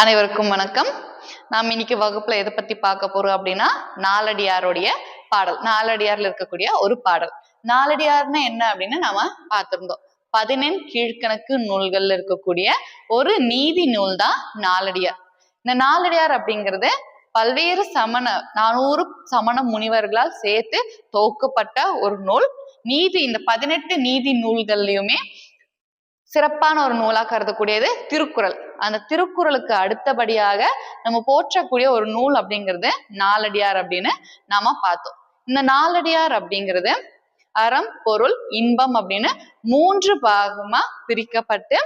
அனைவருக்கும் வணக்கம். நாம் இன்னைக்கு வகுப்புல எதை பத்தி பார்க்க போறோம் அப்படின்னா நாலடியாருடைய பாடல். நாலடியார்ல இருக்கக்கூடிய ஒரு பாடல். நாலடியார்னா என்ன அப்படின்னு நாம பார்த்திருந்தோம். பதினெண் கீழ்க்கணக்கு நூல்கள்ல இருக்கக்கூடிய ஒரு நீதி நூல் தான் நாலடியார். இந்த நாலடியார் அப்படிங்கிறது பல்வேறு சமண நானூறு சமண முனிவர்களால் சேர்த்து தொகுக்கப்பட்ட ஒரு நூல். நீதி இந்த பதினெட்டு நீதி நூல்கள்லயுமே சிறப்பான ஒரு நூலா கருதக்கூடியது திருக்குறள். அந்த திருக்குறளுக்கு அடுத்தபடியாக நம்ம போற்றக்கூடிய ஒரு நூல் அப்படிங்கிறது நாலடியார் அப்படின்னு நாம பார்த்தோம். இந்த நாலடியார் அப்படிங்கிறது அறம் பொருள் இன்பம் அப்படின்னு மூன்று பாகமா பிரிக்கப்பட்டு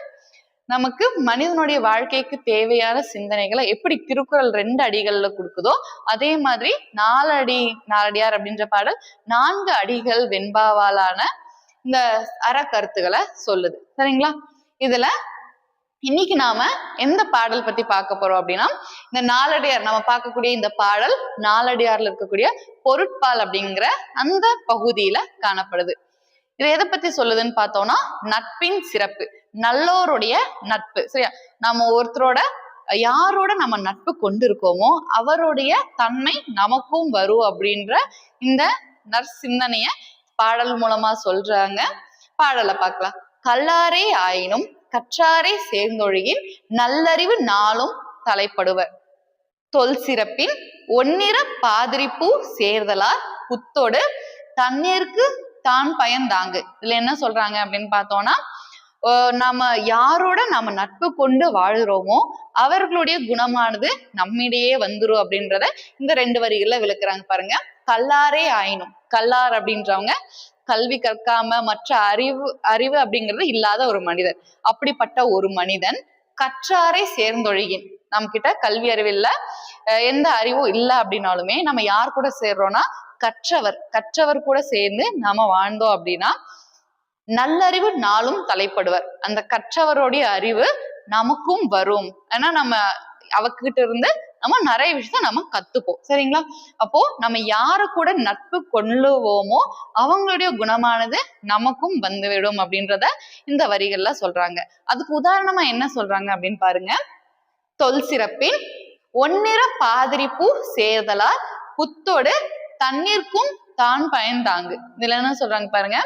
நமக்கு மனிதனுடைய வாழ்க்கைக்கு தேவையான சிந்தனைகளை எப்படி திருக்குறள் ரெண்டு அடிகள்ல கொடுக்குதோ அதே மாதிரி நாலடி நாலடியார் அப்படின்ற பாடல் நான்கு அடிகள் வெண்பாவாலான இந்த அற கருத்துக்களை சொல்லுது. சரிங்களா? இதுல இன்னைக்கு நாம எந்த பாடல் பத்தி பார்க்க போறோம் அப்படின்னா இந்த நாலடியார் நம்ம பார்க்கக்கூடிய இந்த பாடல் நாலடியார்ல இருக்கக்கூடிய பொருட்பால் அப்படிங்கிற அந்த பகுதியில காணப்படுது. இது எதை பத்தி சொல்லுதுன்னு பார்த்தோம்னா நட்பின் சிறப்பு நல்லோருடைய நட்பு. சரியா? நம்ம ஒருத்தரோட யாரோட நம்ம நட்பு கொண்டிருக்கோமோ அவருடைய தன்மை நமக்கும் வரும் அப்படின்ற இந்த நற்சிந்தனைய பாடல் மூலமா சொல்றாங்க. பாடலை பார்க்கலாம். கல்லாரே ஆயினும் கற்றாரே சேர்ந்தொழியின் நல்லறிவு நாளும் தலைப்படுவர். தொல் சிறப்பின் ஒன்னிற பாதிரிப்பூ சேர்தலார் புத்தோடு தண்ணீருக்கு தான் பயந்தாங்கு. இதுல என்ன சொல்றாங்க அப்படின்னு பார்த்தோம்னா ஆஹ் நம்ம யாரோட நம்ம நட்பு கொண்டு வாழ்கிறோமோ அவர்களுடைய குணமானது நம்மிடையே வந்துரும் அப்படின்றத இந்த ரெண்டு வரிகள்ல விளக்குறாங்க பாருங்க. கல்லாரே ஆயினும். கல்லார் அப்படின்றவங்க கல்வி கற்காம மற்ற அறிவு அறிவு அப்படிங்கிறது இல்லாத ஒரு மனிதர். அப்படிப்பட்ட ஒரு மனிதன் கற்றாரை சேர்ந்தொழுகின். நம்ம கிட்ட கல்வி அறிவு இல்ல எந்த அறிவும் இல்லை அப்படின்னாலுமே நம்ம யார் கூட சேர்றோம்னா கற்றவர். கற்றவர் கூட சேர்ந்து நாம வாழ்ந்தோம் அப்படின்னா நல்லறிவு நாளும் தலைப்படுவர். அந்த கற்றவருடைய அறிவு நமக்கும் வரும். ஏன்னா நம்ம அவகிட்ட இருந்து நம்ம நிறைய விஷயத்த நம்ம கத்துப்போம். சரிங்களா? அப்போ நம்ம யாரு கூட நட்பு கொள்ளுவோமோ அவங்களுடைய குணமானது நமக்கும் வந்துவிடும் அப்படின்றத இந்த வரிகள்ல சொல்றாங்க. அதுக்கு உதாரணமா என்ன சொல்றாங்க அப்படின்னு பாருங்க. தொல் சிறப்பின் ஒன்னிற பாதிரிப்பூ சேர்தலால் புத்தோடு தண்ணீர்க்கும் தான் பயந்தாங்கு. இதுல என்ன சொல்றாங்க பாருங்க.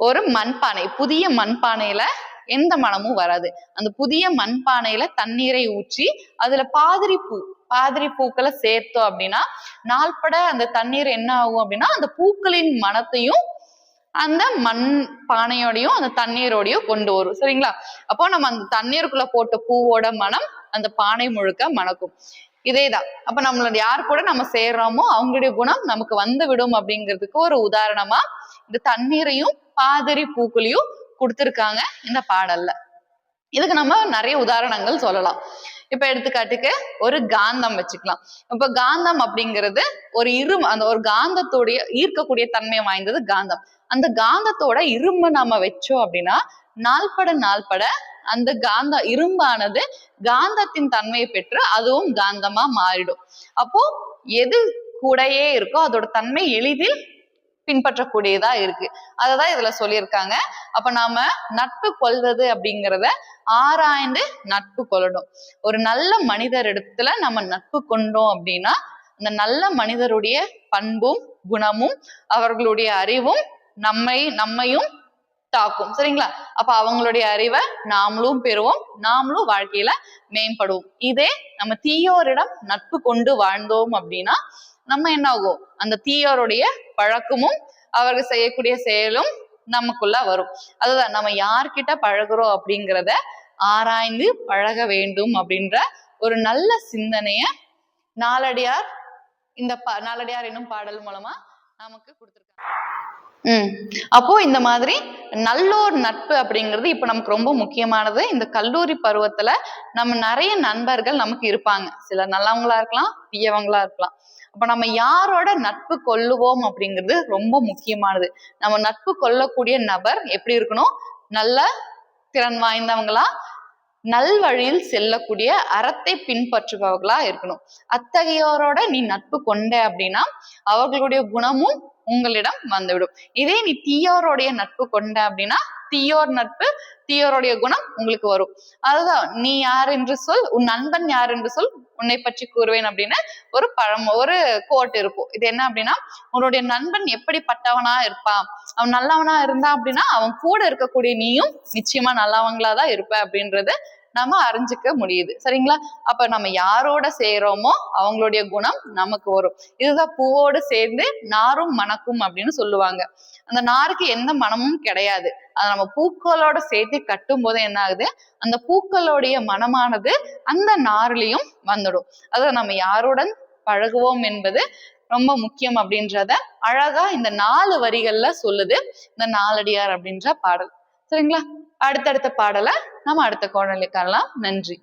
ஒரு மண்பானை புதிய மண்பானையில எந்த மனமும் வராது. அந்த புதிய மண்பானையில தண்ணீரை ஊற்றி அதுல பாதிரி பூ பாதிரி பூக்களை சேர்த்தோம் அப்படின்னா நாள்பட அந்த தண்ணீர் என்ன ஆகும் அப்படின்னா அந்த பூக்களின் மனத்தையும் அந்த மண் பானையோடையும் அந்த தண்ணீரோடையும் கொண்டு வரும். சரிங்களா? அப்போ நம்ம அந்த தண்ணீருக்குள்ள போட்ட பூவோட மனம் அந்த பானை முழுக்க மணக்கும். இதேதான். அப்ப நம்மளோட யார் கூட நம்ம சேர்றோமோ அவங்களுடைய குணம் நமக்கு வந்து விடும் அப்படிங்கிறதுக்கு ஒரு உதாரணமா இந்த தண்ணீரையும் பாதிரி பூக்களையும் கொடுத்துருக்காங்க இந்த பாடல்ல. இதுக்கு நம்ம நிறைய உதாரணங்கள் சொல்லலாம். இப்ப எடுத்துக்காட்டுக்கு ஒரு காந்தம் வச்சுக்கலாம். இப்ப காந்தம் அப்படிங்கிறது ஒரு இரும்பு அந்த ஒரு காந்தத்துடைய ஈர்க்கக்கூடிய தன்மை வாய்ந்தது காந்தம். அந்த காந்தத்தோட இரும்பு நாம வச்சோம் அப்படின்னா நாள்பட நாள்பட அந்த காந்த இரும்பானது காந்தத்தின் தன்மையை பெற்று அதுவும் காந்தமா மாறிடும். அப்போ எது கூடையே இருக்கோ அதோட தன்மை எளிதில் பின்பற்றக்கூடியதா இருக்கு. அததான் இதுல சொல்லியிருக்காங்க. அப்ப நாம நட்பு கொள்வது அப்படிங்கிறத ஆராய்ந்து நட்பு கொள்ளணும். ஒரு நல்ல மனிதர் இடத்துல நம்ம நட்பு கொண்டோம் அப்படின்னா அந்த நல்ல மனிதருடைய பண்பும் குணமும் அவர்களுடைய அறிவும் நம்மை நம்மையும் தாக்கும். சரிங்களா? அப்ப அவங்களுடைய அறிவை நாமளும் பெறுவோம். நாமளும் வாழ்க்கையில மேம்படுவோம். இதே நம்ம தீயோரிடம் நட்பு கொண்டு வாழ்ந்தோம் அப்படின்னா நம்ம என்ன ஆகும் அந்த தீயோருடைய பழக்கமும் அவர்கள் செய்யக்கூடிய செயலும் நமக்குள்ள வரும். அதுதான் நம்ம யார்கிட்ட பழகுறோம் அப்படிங்கிறத ஆராய்ந்து பழக வேண்டும் அப்படின்ற ஒரு நல்ல சிந்தனைய நாளடியார் இந்த பா நாலடியார் என்னும் பாடல் மூலமா நமக்கு கொடுத்துருக்காங்க. உம் அப்போ இந்த மாதிரி நல்லோர் நட்பு அப்படிங்கிறது இப்ப நமக்கு ரொம்ப முக்கியமானது. இந்த கல்லூரி பருவத்துல நம்ம நிறைய நண்பர்கள் நமக்கு இருப்பாங்க. சிலர் நல்லவங்களா இருக்கலாம் தீயவங்களா இருக்கலாம். அப்ப நம்ம யாரோட நட்பு கொள்ளுவோம் அப்படிங்கிறது ரொம்ப முக்கியமானது. நம்ம நட்பு கொள்ளக்கூடிய நபர் எப்படி இருக்கணும்? நல்ல திறன் வாய்ந்தவங்களா? நல்வழியில் செல்லக்கூடிய அறத்தை பின்பற்றுபவர்களா இருக்கணும். அத்தகையோரோட நீ நட்பு கொண்ட அப்படின்னா அவர்களுடைய குணமும் உங்களிடம் வந்துவிடும். இதே நீ தீயோருடைய நட்பு கொண்ட அப்படின்னா தீயோர் நட்பு தீயோருடைய குணம் உங்களுக்கு வரும். அதுதான் நீ யார் என்று சொல் உன் நண்பன் யார் என்று சொல் உன்னை பற்றி கூறுவேன் அப்படின்னு ஒரு பழம் ஒரு கோட் இருக்கும். இது என்ன அப்படின்னா உன்னுடைய நண்பன் எப்படிப்பட்டவனா இருப்பான்? அவன் நல்லவனா இருந்தா அப்படின்னா அவன் கூட இருக்கக்கூடிய நீயும் நிச்சயமா நல்லவங்களா தான் இருப்ப அப்படின்றது நம்ம அறிஞ்சுக்க முடியுது. சரிங்களா? அப்ப நம்ம யாரோட செய்யறோமோ அவங்களுடைய குணம் நமக்கு வரும். இதுதான் பூவோடு சேர்ந்து நாரும் மணக்கும் அப்படின்னு சொல்லுவாங்க. அந்த நாருக்கு எந்த மனமும் கிடையாது. அதை நம்ம பூக்களோட சேர்த்து கட்டும் போது என்ன ஆகுது அந்த பூக்களுடைய மனமானது அந்த நார்லயும் வந்துடும். அத நம்ம யாருடன் பழகுவோம் என்பது ரொம்ப முக்கியம் அப்படின்றத அழகா இந்த நாலு வரிகள்ல சொல்லுது. இந்த நாலடியார் அப்படின்ற பாடல். சரிங்களா? அடுத்தடுத்த பாடலை நம்ம அடுத்த கோணலை காணலாம். நன்றி.